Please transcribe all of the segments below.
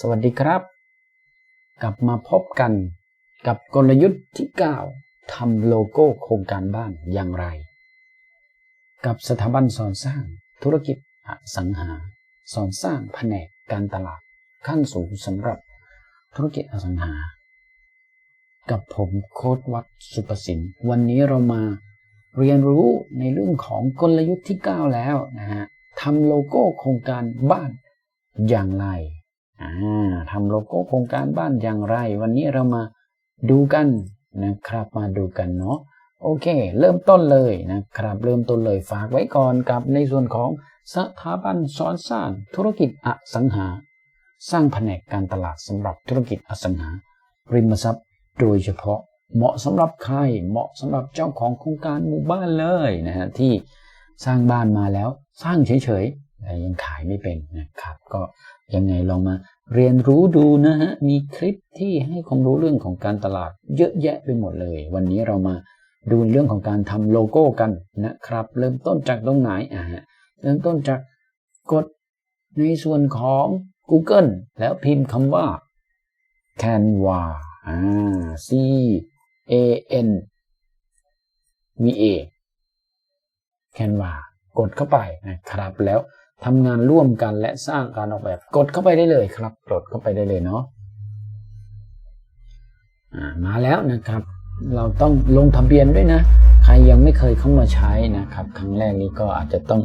สวัสดีครับ กลับมาพบกันกับกลยุทธ์ที่ 9ทำโลโก้โครงการบ้านอย่างไร กับสถาบันสอนสร้างธุรกิจอสังหา สอนสร้างแผนกการตลาดขั้นสูงสำหรับธุรกิจอสังหา กับผมโค้ดวัดสุประสินวันนี้เรามาเรียนรู้ในเรื่องของกลยุทธ์ที่ 9 แล้วนะฮะทำโลโก้โครงการบ้านอย่างไร ทำโลโก้โครงการบ้านอย่างไร วันนี้เรามาดูกันนะครับ มาดูกันเนาะโอเค เริ่มต้นเลยนะครับ เริ่มต้นเลยฝากไว้ก่อนกับในส่วนของสถาบันสอนสร้างธุรกิจอสังหา สร้างแผนกการตลาดสำหรับธุรกิจอสังหา ริมทรัพย์ โดยเฉพาะเหมาะสำหรับใครเหมาะสำหรับเจ้าของโครงการหมู่บ้านเลยนะฮะที่สร้างบ้านมาแล้วสร้างเฉยๆแต่ยังขายไม่เป็นนะครับ ก็ ยังไงลองมาเรียนรู้ดูนะฮะ มีคลิปที่ให้ความรู้เรื่องของการตลาดเยอะแยะไปหมดเลย วันนี้เรามาดูเรื่องของการทำโลโก้กันนะครับ เริ่มต้นจากตรงไหนอะเริ่มต้นจากกดในส่วนของ Google แล้วพิมพ์คำว่า Canva อ่า C A N V A Canva กดเข้าไปนะครับแล้ว ทำงานร่วมกันและสร้างการออกแบบ กดเข้าไปได้เลยครับ กดเข้าไปได้เลยเนาะมาแล้วนะครับ เราต้องลงทะเบียนด้วยนะ ใครยังไม่เคยเข้ามาใช้นะครับ ครั้งแรกนี้ก็อาจจะต้อง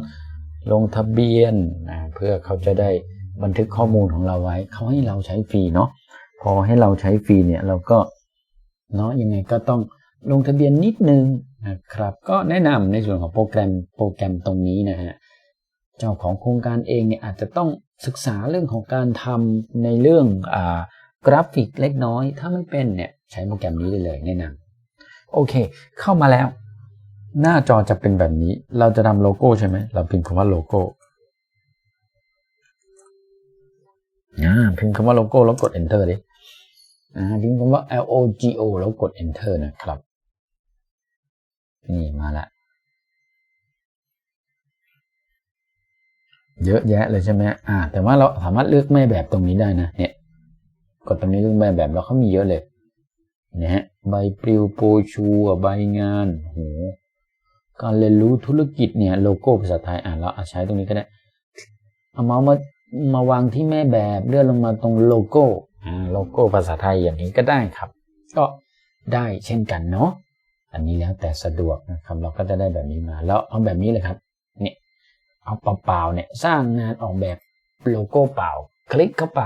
ลงทะเบียนนะเพื่อเขาจะได้บันทึกข้อมูลของเราไว้ เขาให้เราใช้ฟรีเนาะพอให้เราใช้ฟรีเนี่ยเราก็เนาะยังไงก็ต้องลงทะเบียนนิดนึงนะครับ ก็แนะนำในส่วนของโปรแกรมโปรแกรมตรงนี้นะฮะ เจ้าของโครงการเองเนี่ยอาจจะต้องศึกษาเรื่องของการทำในเรื่องอกราฟิกเล็กน้อย ถ้าไม่เป็นเนี่ยใช้โปรแกรมนี้ได้เลยแนะนำโอเค เข้ามาแล้ว หน้าจอจะเป็นแบบนี้ เราจะทำโลโก้ใช่ไหมเราพิมพ์คำว่าโลโก้อ่าพิมพ์คำว่าโลโก้แล้วกด enter ดิอ่าพิมพ์คำว่า L O G O แล้วกด enter นะครับ นี่มาละ เยอะแยะเลยใช่ไหมอ่า แต่ว่าเราสามารถเลือกแม่แบบตรงนี้ได้นะ เนี่ย กดตรงนี้เลือกแม่แบบแล้วเขามีเยอะเลยนะฮะ ใบปลิวโปชูใบงาน โห การเรียนรู้ธุรกิจเนี่ย โลโก้ภาษาไทย อ่านเราอาใช้ตรงนี้ก็ได้ เอาเมาส์มามาวางที่แม่แบบเลื่อนลงมาตรงโลโก้ อ่า โลโก้ภาษาไทยอย่างนี้ก็ได้ครับ ก็ได้เช่นกันเนาะ อันนี้แล้วแต่สะดวกนะครับ เราก็จะได้แบบนี้มา แล้วเอาแบบนี้เลยครับ เนี่ย เอาเปล่าๆเนี่ยสร้างงานออกแบบโลโก้เปล่า คลิกเข้าไป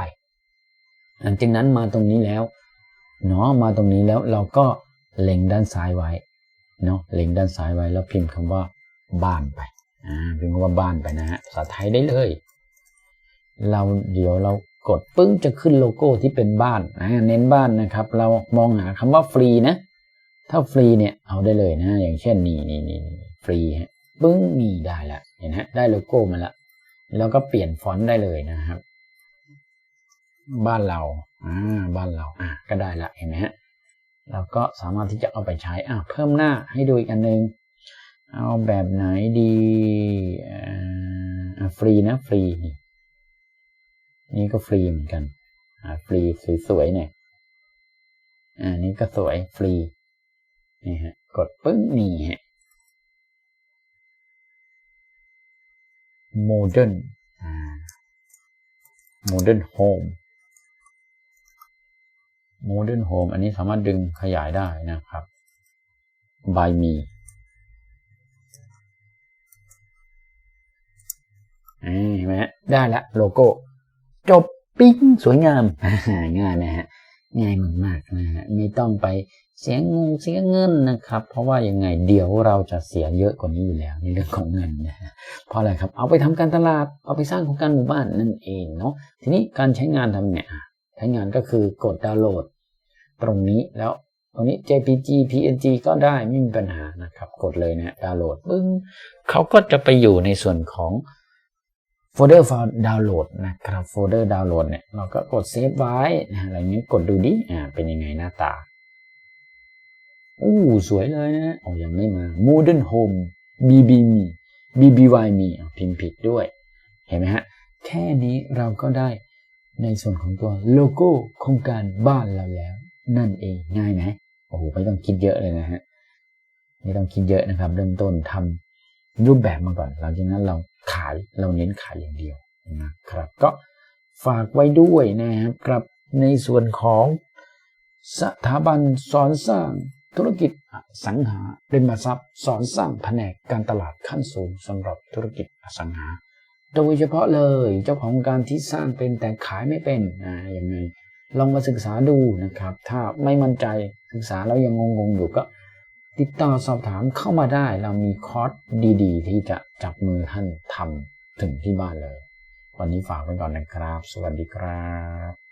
หลังจากนั้นมาตรงนี้แล้วเนาะมาตรงนี้แล้วเราก็เล็งด้านซ้ายไว้เนาะเล็งด้านซ้ายไว้แล้วพิมพ์คำว่าบ้านไปอ่าพิมพ์คำว่าบ้านไปนะฮะภาษาไทยได้เลย เราเดี๋ยวเรากดปึ้งจะขึ้นโลโก้ที่เป็นบ้านนะเน้นบ้านนะครับ เรามองหาคำว่าฟรีนะ ถ้าฟรีเนี่ยเอาได้เลยนะ อย่างเช่นนี่นี่นี่ฟรีฮะ ปึ้งนี่ได้ละเห็นฮะได้โลโก้มาแล้วแล้วก็เปลี่ยนฟอนต์ได้เลยนะครับ บ้านเราอ่าบ้านเราอ่าก็ได้ละเห็นไหมฮะเราก็สามารถที่จะเอาไปใช้อ่าเพิ่มหน้าให้ดูอีกอันนึง เอาแบบไหนดีอ่าฟรีนะฟรี นี่นี่ก็ฟรีเหมือนกันอ่าฟรีสวยๆเนี่ยอ่านี่ก็สวยฟรีนี่ฮะ กดปึ้งนี่ฮะ modern modern home modern home อันนี้สามารถดึงขยายได้นะครับ by me เห็นไหมได้ละโลโก้ จบปิ้งสวยงาม ง่ายไหมฮะ ง่ายมากๆนะฮะไม่ต้องไปเสียงงเสียเงินนะครับ เพราะว่ายังไงเดี๋ยวเราจะเสียเยอะกว่านี้อยู่แล้วในเรื่องของเงินนะฮะเพราะอะไรครับ เอาไปทำการตลาดเอาไปสร้างโครงการหมู่บ้านนั่นเองเนาะทีนี้การใช้งานทำเนี่ยใช้งานก็คือกดดาวน์โหลด ตรงนี้แล้วตรงนี้ JPG PNG ก็ได้ไม่มีปัญหานะครับ กดเลยนะดาวน์โหลดปึ้งเขาก็จะไปอยู่ในส่วนของ โฟลเดอร์ดาวน์โหลดนะครับโฟลเดอร์ดาวน์โหลดเนี่ยเราก็กดเซฟไว้อะไรเงี้ยกดดูดิอ่าเป็นยังไงหน้าตาอู้สวยเลยนะโอ้ยังไม่มา Modern Home BB มี BBY มีพิมพ์ผิดด้วย เห็นไหมฮะ แค่นี้เราก็ได้ในส่วนของตัวโลโก้โครงการบ้านเราแล้ว นั่นเองง่ายไหมโอ้โหไม่ต้องคิดเยอะเลยนะฮะไม่ต้องคิดเยอะนะครับ เริ่มต้นทำรูปแบบมาก่อน หลังจากนั้นเรา ขายเราเน้นขายอย่างเดียวนะครับ ก็ฝากไว้ด้วยนะครับครับในส่วนของสถาบันสอนสร้างธุรกิจสังหาริมทรัพย์ สอนสร้างแผนกการตลาดขั้นสูงสำหรับธุรกิจอสังหา โดยเฉพาะเลยเจ้าของการที่สร้างเป็นแต่ขายไม่เป็นนะยังไงลองมาศึกษาดูนะครับ ถ้าไม่มั่นใจศึกษาแล้วยังงงๆอยู่ก็ ติดต่อสอบถามเข้ามาได้เรามีคอร์สดีๆ ที่จะจับมือท่านทำถึงที่บ้านเลย วันนี้ฝากไว้ก่อนนะครับ สวัสดีครับ